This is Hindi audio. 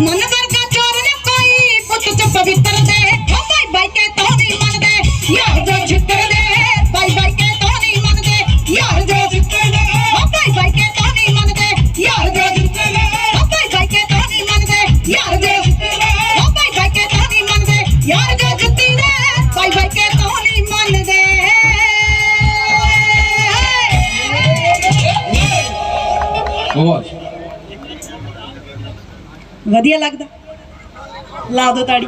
मन वर्गा चोर ने कोई पुत तो पवित्र दे। ओ भाई भाई के तो नहीं मन दे यार जो चित्र दे। भाई भाई के तो नहीं मन दे यार जो चित्र दे। ओ भाई भाई के तो नहीं मन दे यार जो चित्र दे। ओ भाई भाई के तो नहीं मन दे यार जो चित्र दे। ओ भाई भाई के तो नहीं मन दे यार जो चित्र दे। भाई भाई के तो नहीं मन दे। Oh, ਵਧੀਆ ਲੱਗਦਾ। ਲਾ ਦੋ ਤਾੜੀ।